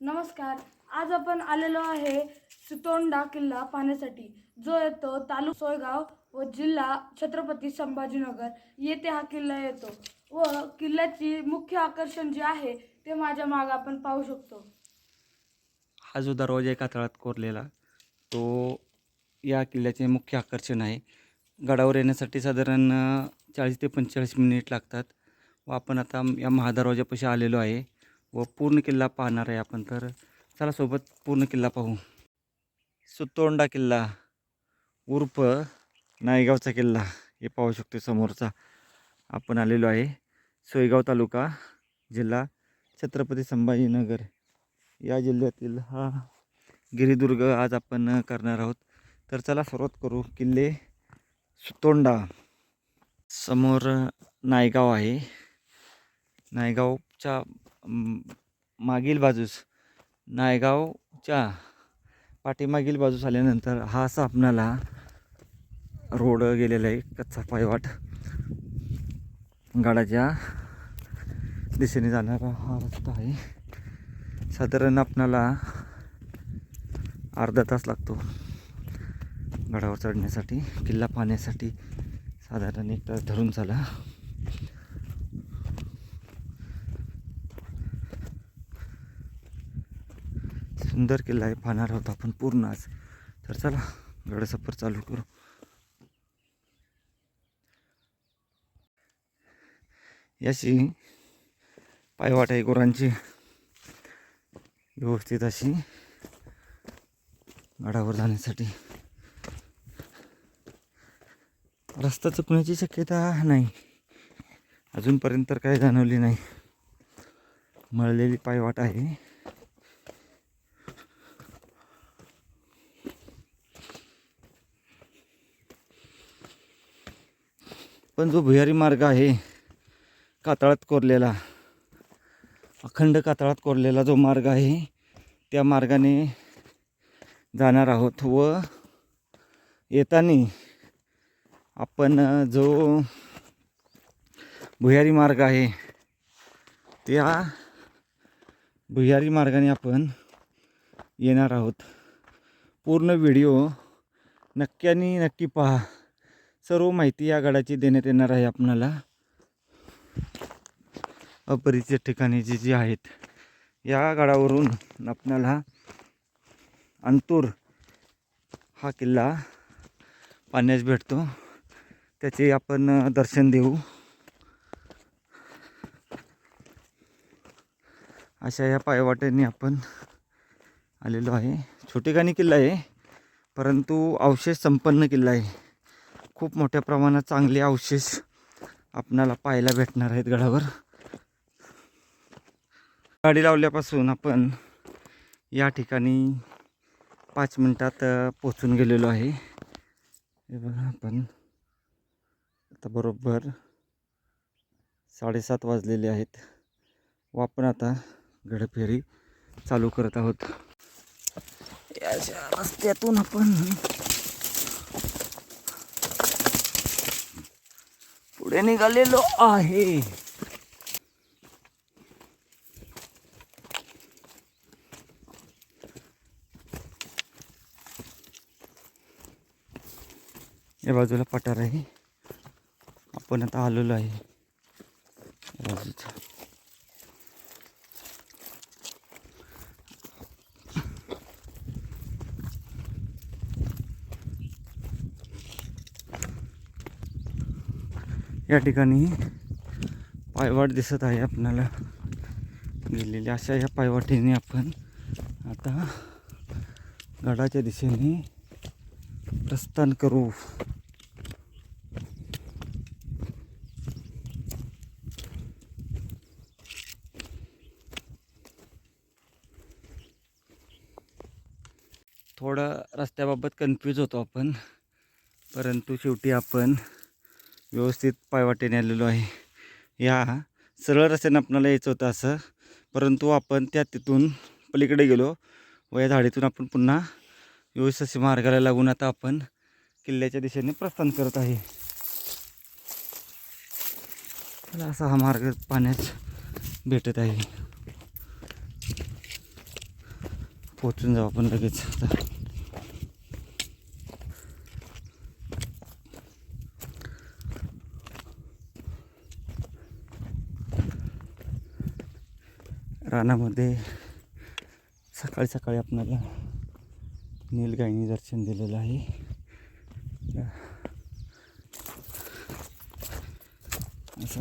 नमस्कार. आज आपण आलेलो आहे सुतोंडा किल्ला पाहण्यासाठी जो येतो तालुक सोयगाव व जिल्हा छत्रपती संभाजीनगर. येथे हा किल्ला येतो व किल्ल्याची मुख्य आकर्षण जे आहे ते माझ्या मागं आपण पाहू शकतो. हा जो दरवाजा आहे कातळात कोरलेला तो या किल्ल्याचे मुख्य आकर्षण आहे. गडावर येण्यासाठी साधारण चाळीस ते पंचेचाळीस मिनिट लागतात व आपण आता या महादरवाजापाशी आलेलो आहे. व पूर्ण किल्ला पाहणार आहे आपण. तर चला सोबत पूर्ण किल्ला पाहू. सुतोंडा किल्ला उर्फ नायगावचा किल्ला हे पाहू शकतो समोरचा. आपण आलेलो आहे सोयगाव तालुका जिल्हा छत्रपती संभाजीनगर. या जिल्ह्यातील हा गिरिदुर्ग आज आपण करणार आहोत. तर चला सुरुवात करू. किल्ले सुतोंडा. समोर नायगाव आहे. नायगावच्या मागील बाजूस नायगावच्या पाठीमागील बाजूस आल्यानंतर हा असा आपणाला रोड गेलेला आहे कच्चा पायवाट. गाडाच्या दिशेने जाणारा हा रस्ता आहे. साधारण आपणाला अर्धा तास लागतो गडावर चढण्यासाठी किल्ला पाहण्यासाठी. साधारण एक तास धरून चाला. सुंदर किल्ला आहे. पाहणार आहोत आपण पूर्ण आज. तर चला गड सफर चालू करू. याची पायवाट आहे गुरांची. व्यवस्थित अशी गडावर जाण्यासाठी. रस्ता चुकण्याची शक्यता नाही. अजूनपर्यंत तर काही जाणवली नाही. मळलेली पायवाट आहे. पण जो भुयारी मार्ग आहे कातळात कोरलेला अखंड कातळात कोरलेला जो मार्ग आहे त्या मार्गाने जाणार आहोत व येताना आपण जो भुयारी मार्ग आहे त्या भुयारी मार्गाने आपण येणार आहोत. पूर्ण व्हिडिओ नक्क्यानी नक्की पहा. सर्व माहिती या गडाची देण्यात येणार आहे आपणाला. अपरिचित ठिकाणी जी जी आहेत या गडावरून आपल्याला अंतूर हा किल्ला पाण्यास भेटतो. त्याचे आपण दर्शन देऊ. अशा या पायवाट्याने आपण आलेलो आहे. छोटेखानी किल्ला आहे परंतु अवशेष संपन्न किल्ला आहे. खूप मोठ्या प्रमाणात चांगले अवशेष आपणाला पाहायला भेटणार आहेत गडावर. गाडी लावल्यापासून आपण या ठिकाणी पाच मिनटात पोचून गेलेलो आहे. हे बघा आपण. आता बरोबर साडेसात वाजलेले आहेत. व आपण आता गडफेरी चालू करत आहोत. या अशा रस्त्यातून आपण पुढे निघालेलो आहे. या बाजूला पठार आहे. आपण आता आलेलो आहे. बाजूचा. या ठिकाणी पायवाट दिसत आहे आपणाला गेलेली अशा या पायवाटीने आपण आता गडाच्या दिशेने प्रस्थान करू. थोडं रस्त्याबाबत कन्फ्यूज होतो आपण परंतु शेवटी आपण व्यवस्थित पायवाटेने आलेलो आहे. या सरळ रस्त्याने आपणाला यायचं होतं असं. परंतु आपण त्या तिथून पलीकडे गेलो व या झाडीतून आपण पुन्हा व्यवस्थित असे मार्गाला लागून आता आपण किल्ल्याच्या दिशेने प्रस्थान करत आहे. मला असा हा मार्ग पाण्यात भेटत आहे. पोचून जाऊ आपण लगेच. आता रानामध्ये सकाळी सकाळी आपणाला नीलगाईने दर्शन दिलेलं आहे. असं.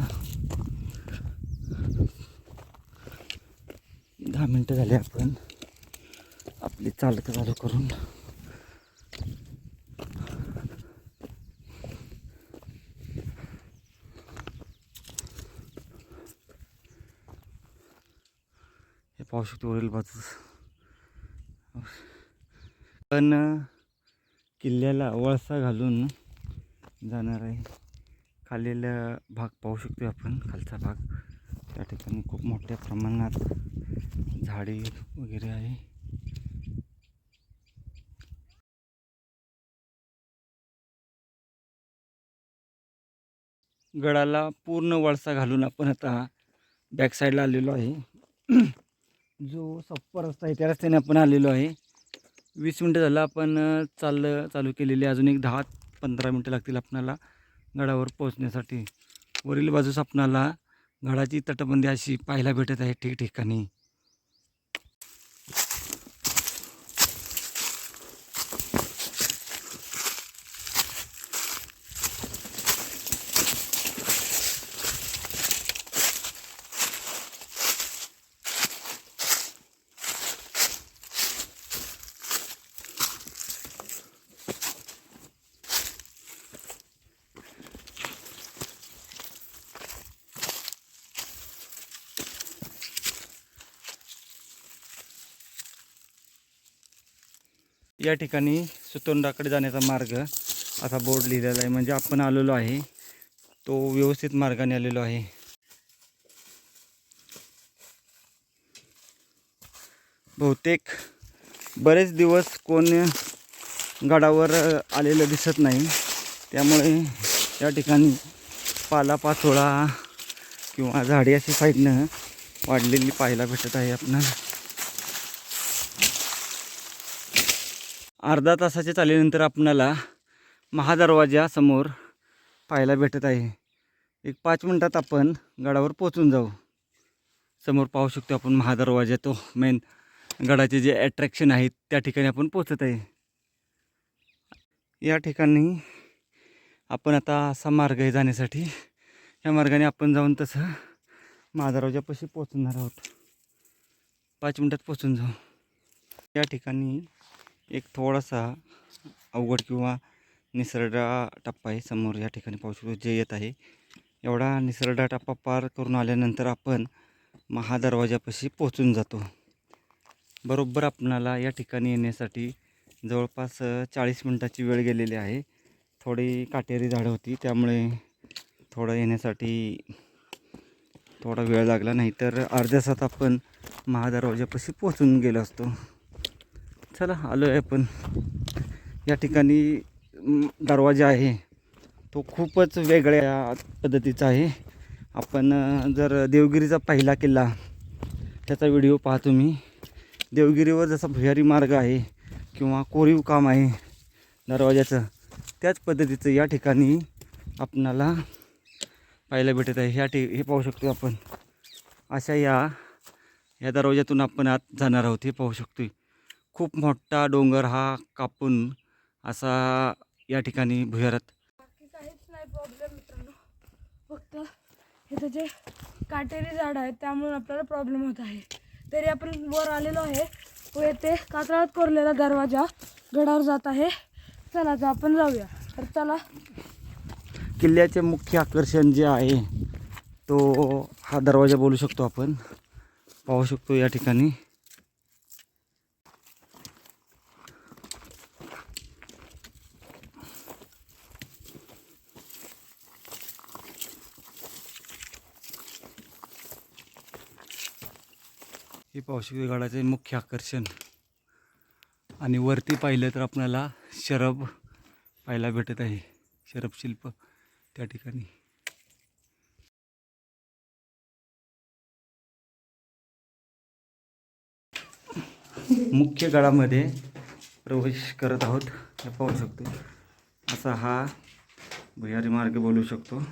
दहा मिनटं झाली आपण. आपली चालक चालू करून. पाहू शकतो वरील बाजूस पण किल्ल्याला वळसा घालून जाणार आहे. खालील भाग पाहू शकतो आपण खालचा भाग. त्या ठिकाणी खूप मोठ्या प्रमाणात झाडे वगैरे आहे. गडाला पूर्ण वळसा घालून आपण आता बॅक साईडला आलेलो आहे. जो सप्पर रस्ता आहे त्या रस्त्याने आपण आलेलो आहे. वीस मिनटं झालं आपण चाल चाललं चालू केलेली अजून एक दहा पंधरा मिनटं लागतील आपणाला गडावर पोहोचण्यासाठी. वरील बाजूस आपणाला गडाची तटबंदी अशी पाहायला भेटत आहे ठिकठिकाणी. या ठिकाणी सुतोंडाकडे जाण्याचा मार्ग असा बोर्ड लिहिलेला आहे. म्हणजे आपण आलेलो आहे. तो व्यवस्थित मार्गाने आलेलो आहे. बहुतेक बरेच दिवस कोण गडावर आलेलं दिसत नाही. त्यामुळे या ठिकाणी पालापाचोळा किंवा झाडे अशी साईडनं वाढलेली पाहायला भेटत आहे आपणाला. अर्धा तासाच्या चालीनंतर आपणाला महादरवाजासमोर पाहायला भेटत आहे. एक पाच मिनटात आपण गडावर पोचून जाऊ. समोर पाहू शकतो आपण महादरवाजा तो मेन गडाचे जे ॲट्रॅक्शन आहेत त्या ठिकाणी आपण पोचत आहे. या ठिकाणी आपण आता असा मार्ग आहे जाण्यासाठी. या मार्गाने आपण जाऊन तसं महादरवाजापाशी पोचणार आहोत. पाच मिनटात पोचून जाऊ. या ठिकाणी एक थोडासा अवघड किंवा निसरडा टप्पा आहे. समोर या ठिकाणी पाहू शकतो जे येत आहे. एवढा निसरडा टप्पा पार करून आल्यानंतर आपण महादरवाजापाशी पोचून जातो. बरोबर आपणाला या ठिकाणी येण्यासाठी जवळपास चाळीस मिनटाची वेळ गेलेली आहे. थोडी काटेरी झाडं होती त्यामुळे थोडं येण्यासाठी थोडा वेळ लागला. नाही तर अर्ध्या सात आपण महादरवाजापाशी पोचून गेलो असतो. चला आलो आहे आपण. या ठिकाणी दरवाजा आहे. तो खूपच वेगळ्या पद्धतीचा आहे. आपण जर देवगिरीचा पहिला किल्ला त्याचा व्हिडिओ पाहा तुम्ही. देवगिरीवर जसा भुयारी मार्ग आहे किंवा कोरीव काम आहे दरवाजाचं त्याच पद्धतीचं या ठिकाणी आपणाला पाहायला भेटत आहे. ह्या ठि हे पाहू शकतो आपण. अशा या या दरवाज्यातून आपण आत जाणार आहोत हे पाहू शकतो खूप मोठा डोंगर हा कापून असा या ठिकाणी भुयारात काहीच नाही प्रॉब्लेम मित्रांनो. फक्त हे त्याचे काटेरी झाड आहेत त्यामुळे आपल्याला प्रॉब्लेम होत आहे. तरी आपण वर आलेलो आहे. व येथे कातळात कोरलेला दरवाजा गडावर जात आहे. चला आता आपण जाऊया. तर चला. किल्ल्याचे मुख्य आकर्षण जे आहे तो हा दरवाजा बोलू शकतो आपण. पाहू शकतो या ठिकाणी. पावशी गडाचे मुख्य आकर्षण. आणि वरती पाहिलं तर आपल्याला शरब पाहायला भेटत आहे. शरब शिल्प त्या ठिकाणी. मुख्य गडामध्ये प्रवेश करत आहोत. हे पाहू शकतो. असा हा भुयारी मार्ग बोलू शकतो.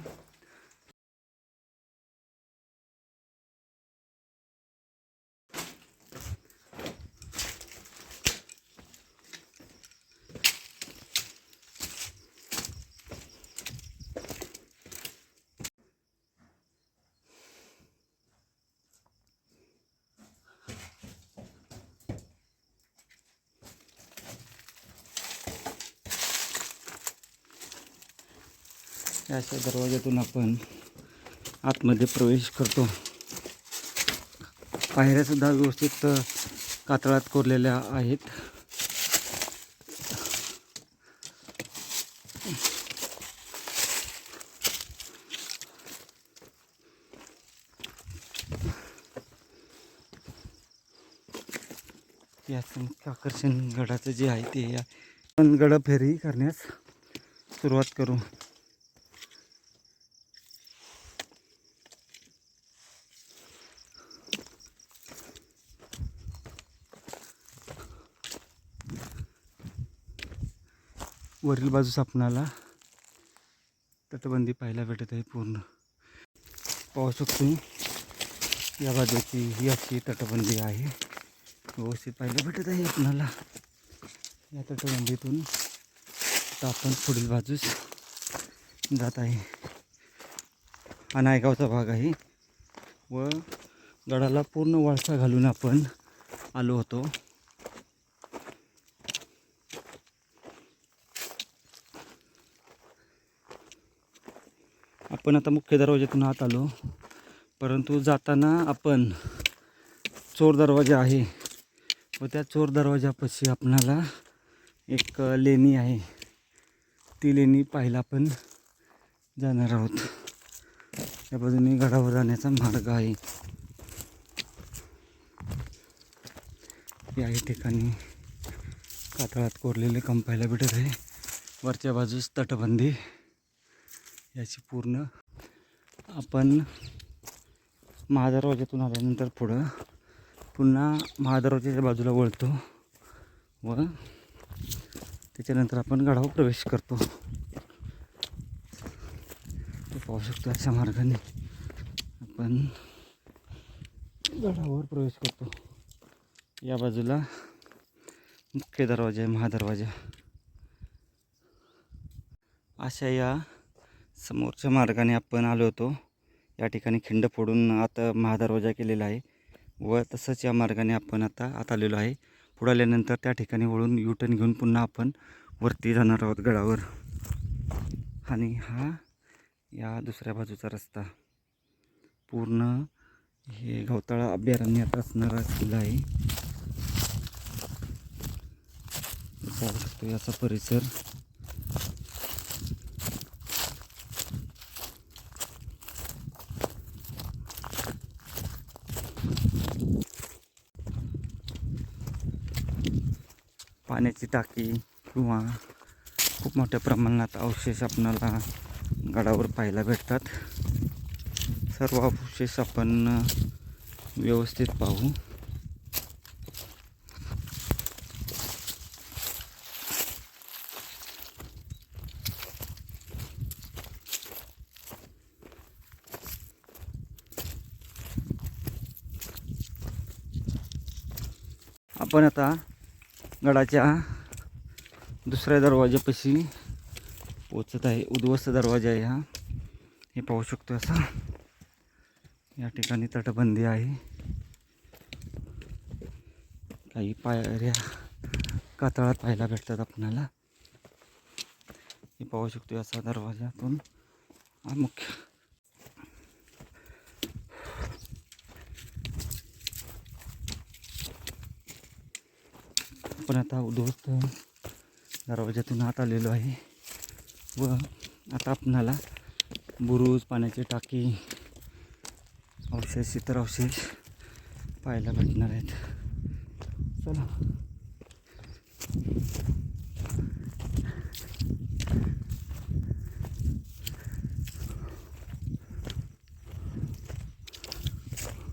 अशा दरवाज्यातून आपण आतमध्ये प्रवेश करतो. पायऱ्यासुद्धा व्यवस्थित कातळात कोरलेल्या आहेत. याचं मुख्य आकर्षण गडाचं जे आहे ते या पण गड फेरी करण्यास सुरुवात करू. वरील बाजूस आपणाला तटबंदी पाहायला भेटत आहे पूर्ण. पाहू शकतो या बाजूची ही अशी तटबंदी आहे. व्यवस्थित पाहायला भेटत आहे आपणाला. या तटबंदीतून आता आपण पुढील बाजूस जात आहे. हा नायगावचा भाग आहे. व गडाला पूर्ण वळसा घालून आपण आलो होतो. आपण आता मुख्य दरवाज्यातून आत आलो. परंतु जाताना आपण चोर दरवाजा आहे. व त्या चोर दरवाजापाशी आपणाला एक लेणी आहे. ती लेणी पाहायला आपण जाणार आहोत. या बाजूने गडावर जाण्याचा मार्ग आहे. याही ठिकाणी कातळात कोरलेले कंपायला पाहायला भेटत आहे. वरच्या बाजूस तटबंदी. याची पूर्ण आपण महादरवाज्यातून आल्यानंतर पुढं पुन्हा महादरवाज्याच्या बाजूला वळतो व त्याच्यानंतर आपण गडावर प्रवेश करतो. तो पाहू शकतो अशा मार्गाने आपण गडावर प्रवेश करतो. या बाजूला मुख्य दरवाजा आहे महादरवाजा. अशा या समोरच्या मार्गाने आपण आलो होतो. या ठिकाणी खिंड फोडून आता महादरवाजा केलेला आहे. व तसंच या मार्गाने आपण आता आत आलेलो आहे. पुढे आल्यानंतर त्या ठिकाणी वळून युटर्न घेऊन पुन्हा आपण वरती जाणार आहोत गडावर. आणि हा या दुसऱ्या बाजूचा रस्ता. पूर्ण हे गवताळा अभयारण्यात असणारा किल्ला आहे. पाहू शकतो याचा परिसर. पाण्याची टाकी किंवा खूप मोठ्या प्रमाणात अवशेष आपणाला गडावर पाहायला भेटतात. सर्व अवशेष आपण व्यवस्थित पाहू. आपण आता गडाच्या दुसऱ्या दरवाजापाशी पोचत आहे उद्ध्वस्त दरवाजा आहे हा. हे पाहू शकतो असा. या ठिकाणी तटबंदी आहे. काही पायऱ्या कातळात पाहायला भेटतात आपणाला हे पाहू शकतो असा दरवाजातून. हा मुख्य आपण आता उद्ध्वस्त दरवाज्यातून आत आलेलो आहे. व आता आपणाला बुरुज पाण्याची टाकी अवशेष इतर अवशेष पाहायला भेटणार आहेत. चला.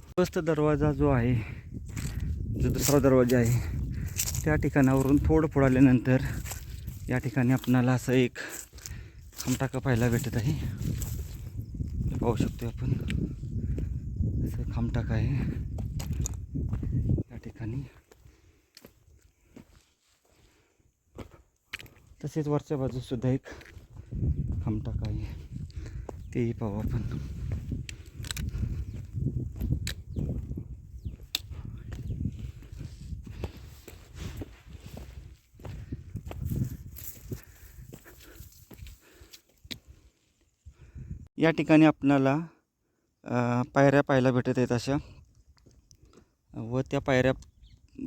उद्ध्वस्त दरवाजा जो आहे जो दुसरा दरवाजा आहे त्या ठिकाणावरून थोडं पुढं आल्यानंतर या ठिकाणी आपणाला असं एक खामटाका पाहायला भेटत आहे. पाहू शकतो आपण. असं खामटाका आहे. या ठिकाणी. तसेच वरच्या बाजूसुद्धा एक खामटाका आहे. तेही पाहू आपण. या ठिकाणी आपणाला पायऱ्या पाहायला भेटत आहेत अशा. व त्या पायऱ्या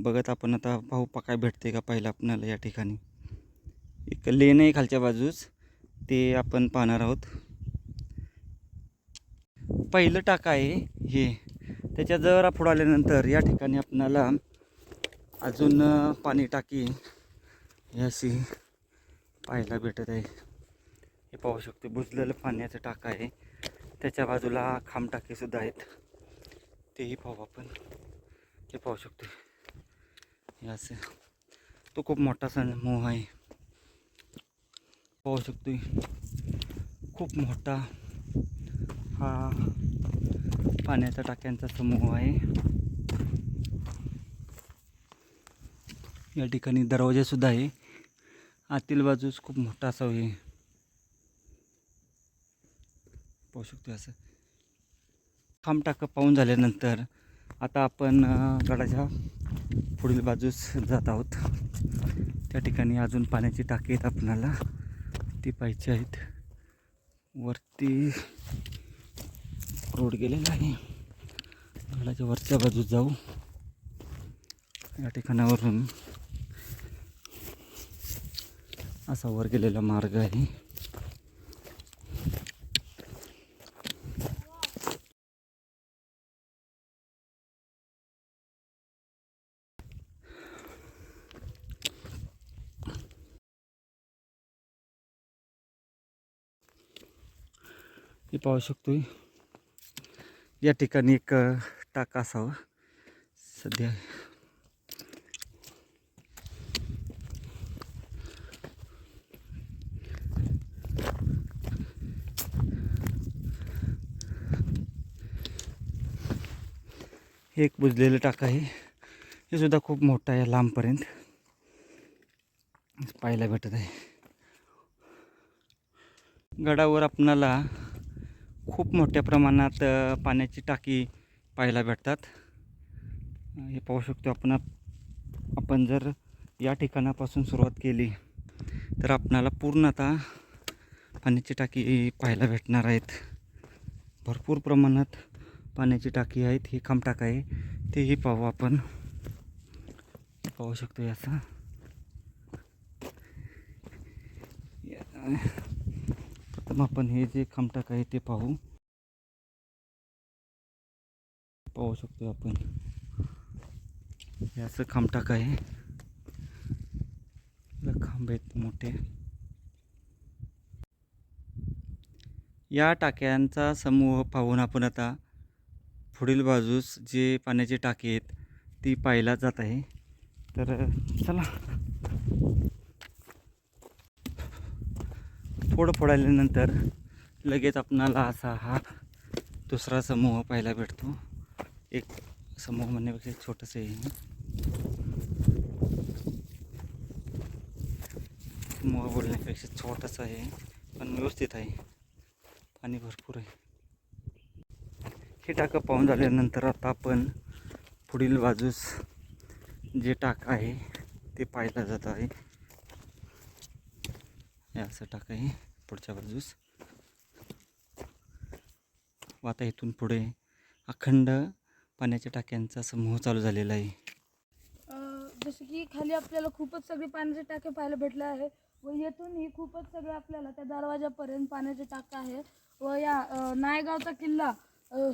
बघत आपण आता पाहू पा काय भेटते का पाहिलं आपणाला या ठिकाणी. एक लेन आहे खालच्या बाजूस ते आपण पाहणार आहोत. पहिलं टाका आहे हे. त्याच्या जरा पुढं आल्यानंतर या ठिकाणी आपणाला अजून पाणी टाकी ही अशी पाहायला भेटत आहे. हे पाहू शकतो बुजलेलं पाण्याचं टाका आहे. त्याच्या बाजूला खांब टाकेसुद्धा आहेत. तेही पाहू आपण. ते पाहू शकतो. हे असं. तो खूप मोठा समूह आहे. पाहू शकतो. खूप मोठा हा पाण्याच्या टाक्यांचा समूह आहे. या ठिकाणी दरवाजासुद्धा आहे. आतील बाजूस खूप मोठा असा आहे पाहू शकतो असं. खांब टाकं पाहून झाल्यानंतर आता आपण गडाच्या पुढील बाजूस जात आहोत. त्या ठिकाणी अजून पाण्याची टाकी आहेत आपणाला. ती पाहिजे आहेत. वरती रोड गेलेला आहे. गडाच्या वरच्या बाजूस जाऊ. या ठिकाणावरून असा वर गेलेला मार्ग आहे. हे पाहू शकतो या ठिकाणी एक टाका असावा. सध्या. हे एक बुजलेलं टाका आहे. हे सुद्धा खूप मोठं आहे लांबपर्यंत. पाहायला भेटत आहे. गडावर आपणाला खूप मोठ्या प्रमाणात पाण्याची टाकी पाहायला भेटतात. हे पाहू शकतो आपण. आपण जर या ठिकाणापासून सुरुवात केली तर आपणाला पूर्ण आता पाण्याची टाकी पाहायला भेटणार आहेत. भरपूर प्रमाणात पाण्याची टाकी आहेत. ही खांबटाक आहे. तेही पाहू आपण. पाहू शकतो याचा. प्रथम आपण हे जे खामटाक आहे ते पाहू. पाहू शकतो आपण. हे असं खामटाक आहे. खांब आहेत मोठे. या टाक्यांचा समूह पाहून आपण आता पुढील बाजूस जे पाण्याची टाकी आहेत ती पाहायला जात आहे. तर चला. फोड फोडाल्यानंतर लगेच आपणाला असा हा दुसरा समूह पाहायला भेटतो. एक समूह म्हणण्यापेक्षा छोटंसं आहे समूह बोलण्यापेक्षा छोटंसं आहे पण व्यवस्थित आहे. पाणी भरपूर आहे. हे टाकं पाहून झाल्यानंतर आता आपण पुढील बाजूस जे टाक आहे ते पाहायला जात आहे. असं टाक आहे. पुढच्या बाजूस. व आता इथून पुढे अखंड पाण्याच्या टाक्यांचा समूह चालू झालेला आहे. जसं की खाली आपल्याला खूपच सगळे पाण्याचे टाके पाहायला भेटले आहे व येथूनही खूपच सगळे आपल्याला त्या दरवाजापर्यंत पाण्याचे टाके आहे व या नायगावचा किल्ला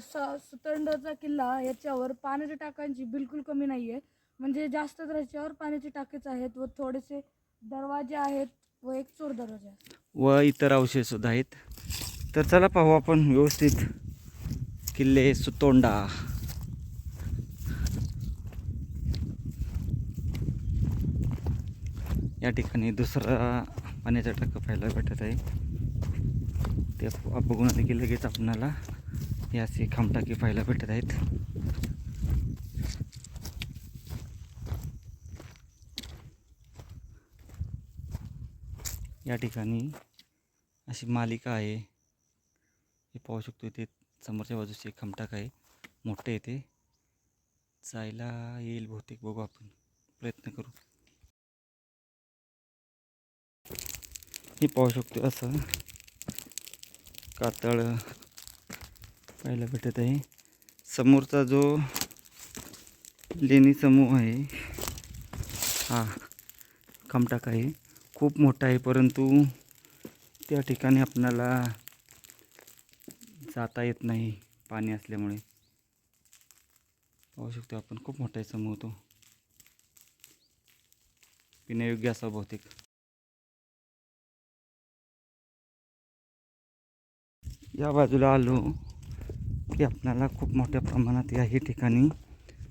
स- सुतंडचा किल्ला याच्यावर पाण्याच्या टाक्यांची बिलकुल कमी नाही आहे म्हणजे जास्त तर ह्याच्यावर पाण्याचे टाकेच आहेत व थोडेसे दरवाजे आहेत. व एक चोर दरवाजा व इतर अवशेषसुद्धा आहेत. तर चला पाहू आपण व्यवस्थित किल्ले सुतोंडा. या ठिकाणी दुसरा पाण्याचा टाका पाहायला भेटत आहे. ते बघून आले की लगेच आपणाला या असे खांबटाकी पाहायला भेटत आहेत. या ठिकाणी अशी मालिका आहे. हे पाहू शकतो इथे समोरच्या बाजूची एक खमटाक आहे. मोठे येते जायला येईल बहुतेक. बघू आपण. प्रयत्न करू. हे पाहू शकतो असं. कातळ पाहायला भेटत आहे. समोरचा जो लेणी समूह आहे हा खमटाक आहे. खूप मोठा आहे परंतु त्या ठिकाणी आपणाला जाता येत नाही पाणी असल्यामुळे. पाहू शकतो आपण खूप मोठा आहे समूह तो. पिण्यायोग्य असा बहुतेक. या बाजूला आलो की आपल्याला खूप मोठ्या प्रमाणात याही ठिकाणी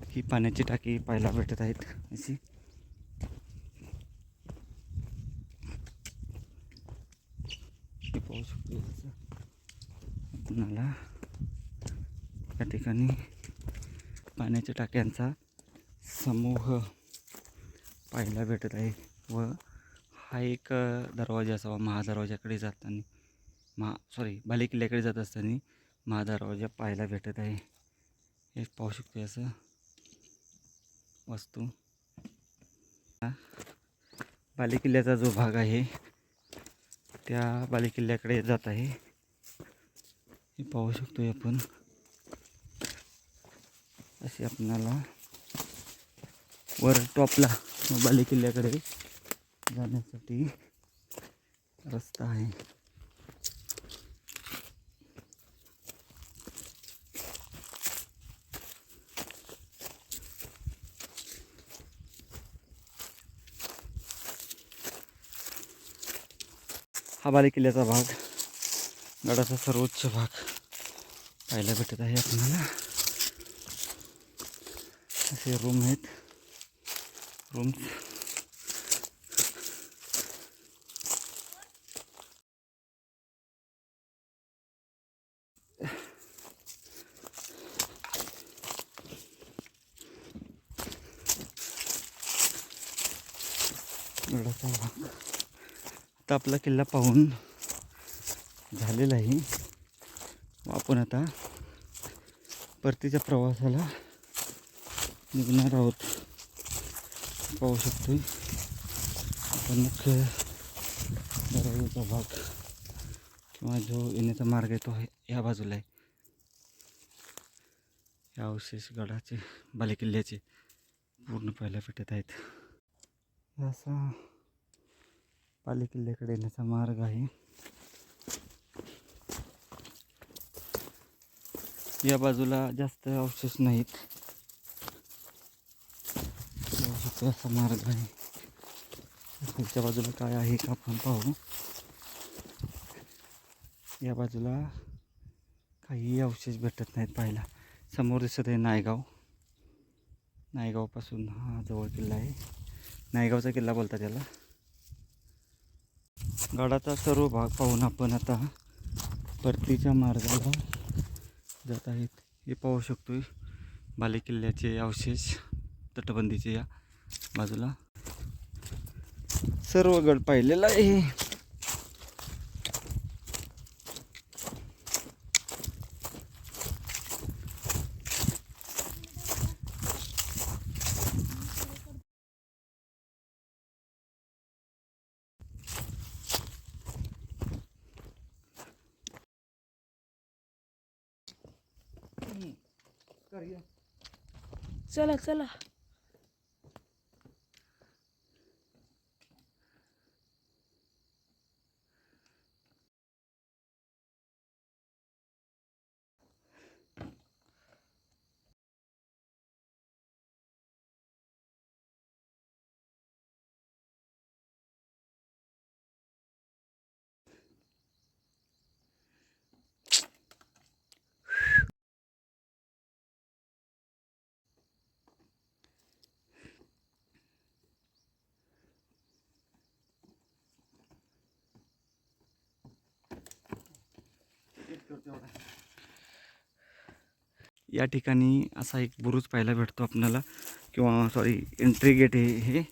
ही पाण्याची टाकी पाहायला भेटत आहेत. अशी हे पाहू शकतो याचं. आपणाला या ठिकाणी पाण्याच्या टाक्यांचा समूह पाहायला भेटत आहे व हा एक दरवाजा असावा महादरवाजाकडे जाताना. महा सॉरी बालेकिल्ल्याकडे जात असताना महादरवाजा पाहायला भेटत आहे. हे पाहू शकतो असं. वस्तू. हा बालेकिल्ल्याचा जो भाग आहे त्या बालेकिल्ल्याकडे जात आहे. हे पाहू शकतोय आपण. असे आपणाला वर टॉपला बालेकिल्ल्याकडे जाण्यासाठी रस्ता आहे. हा बालेकिल्ल्याचा भाग गडाचा सर्वोच्च भाग पाहायला भेटत आहे आपल्याला. असे रूम आहेत. रूम्स गडाचा भाग. आता आपला किल्ला पाहून झालेला आहे. आपण आता परतीच्या प्रवासाला निघणार आहोत. पाहू शकतो आपण मुख्य दरवाजाचा भाग किंवा जो येण्याचा मार्ग आहे तो आहे या बाजूला आहे. या अवशेष गडाचे बालेकिल्ल्याचे पूर्ण पाहायला भेटत आहेत. असा बालेकिल्ल्याकडे येण्याचा मार्ग आहे. या बाजूला जास्त अवशेष नाहीत. असा मार्ग आहे. पुढच्या बाजूला काय आहे का आपण पाहू. या बाजूला काही अवशेष भेटत नाहीत पाहायला. समोर दिसत आहे नायगाव. नायगावपासून हा जवळ किल्ला आहे. नायगावचा किल्ला बोलतात त्याला गडाचा सर्व भाग पाहून आपण आता परतीच्या मार्गाला जात आहेत. हे पाहू शकतोय बालेकिल्ल्याचे अवशेष तटबंदीचे या बाजूला. सर्व गड पाहिलेला आहे. चला चला या ठिकाणी असा एक बुरुज पाहायला भेटतो आपल्याला. किंवा सॉरी एंट्री गेट हे हे.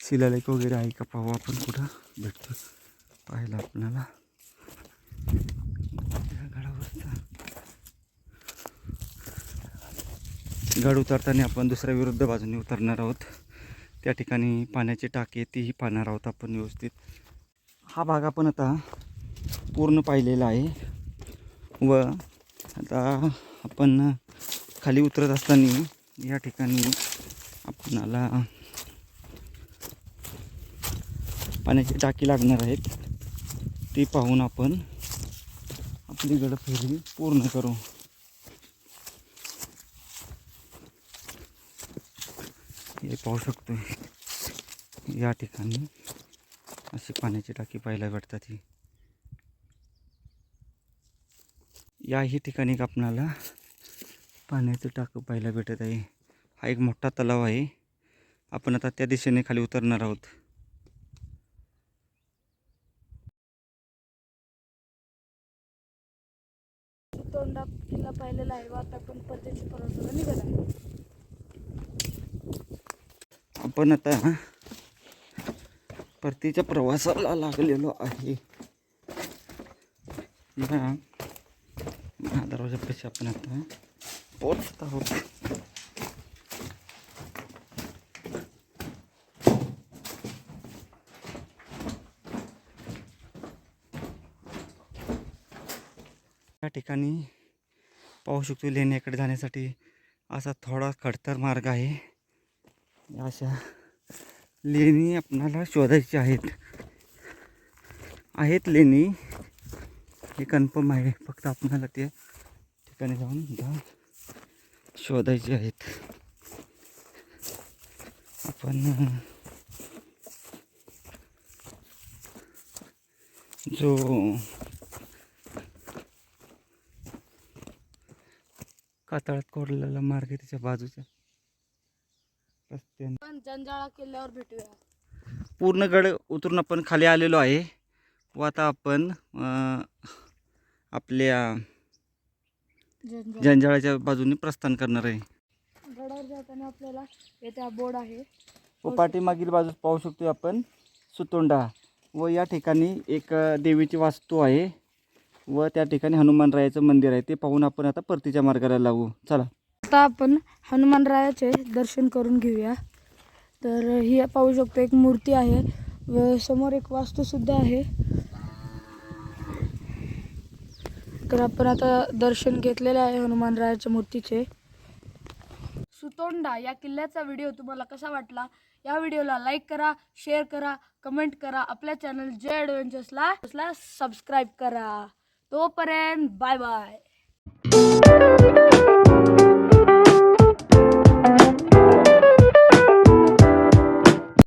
शिलालेख वगैरे आहे का पाहू आपण कुठं भेटतो. पाहायला आपल्याला. गड उतरताना आपण दुसऱ्या विरुद्ध बाजूने उतरणार आहोत. त्या ठिकाणी पाण्याची टाकी तीही पाहणार आहोत आपण व्यवस्थित. हा भाग आपण आता पूर्ण पाहिलेला आहे. व आता आपण खाली उतरत असताना या ठिकाणी आपणाला पाण्याची टाकी लागणार आहेत. ती पाहून आपण आपली गडफेरी पूर्ण करू. हे पाहू शकतो या ठिकाणी अशी पाण्याची टाकी पाहायला भेटतात ही. याही ठिकाणी आपणाला पाण्याचं टाकं पाहायला भेटत आहे. हा एक मोठा तलाव आहे. आपण आता त्या दिशेने खाली उतरणार आहोत. किल्ला पाहिलेला आहे आता परदेशी प्रवासाला निघाला आपण आता परतीच्या प्रवासाला लागलेलो आहे. या दरवाजापाशी आपण आता पोचत आहोत. या ठिकाणी पाहू शकतो लेण्याकडे जाण्यासाठी असा थोडा खडतर मार्ग आहे. अशा लेणी आपणाला शोधायची आहेत. आहेत लेणी. हे कन्फर्म आहे. फक्त आपणाला ते ठिकाणी जाऊन जा शोधायचे आहेत. आपण जो कातळात कोरलेला मार्ग आहे त्याच्या बाजूच्या रस्त्याने. पण जंजाळा किल्ल्यावर भेटूया. पूर्ण गड उतरून आपण खाली आलेलो आहे. व आता आपण आपल्या जंजाळाच्या बाजूने प्रस्थान करणार आहे. गडावर जाताना आपल्याला येथे बोर्ड आहे. व पाठीमागील बाजूस पाहू शकतो आपण सुतोंडा. व या ठिकाणी एक देवीची वास्तू आहे. व त्या ठिकाणी हनुमानरायाचं मंदिर आहे. ते पाहून आपण आता परतीच्या मार्गाला लागू. चला. आता आपण हनुमानरायाचे दर्शन करून घेऊया. तर ही पाहू शकतो एक मूर्ती आहे. व समोर एक वास्तूसुद्धा आहे. तर आपण आता दर्शन घेतलेले आहे हनुमानरायाच्या मूर्तीचे. सुतोंडा या किल्ल्याचा व्हिडिओ तुम्हाला कसा वाटला? या व्हिडिओला लाईक करा शेअर करा कमेंट करा. आपल्या चॅनल जे ॲडव्हेंचर्सला सबस्क्राईब करा. तोपर्यंत बाय बाय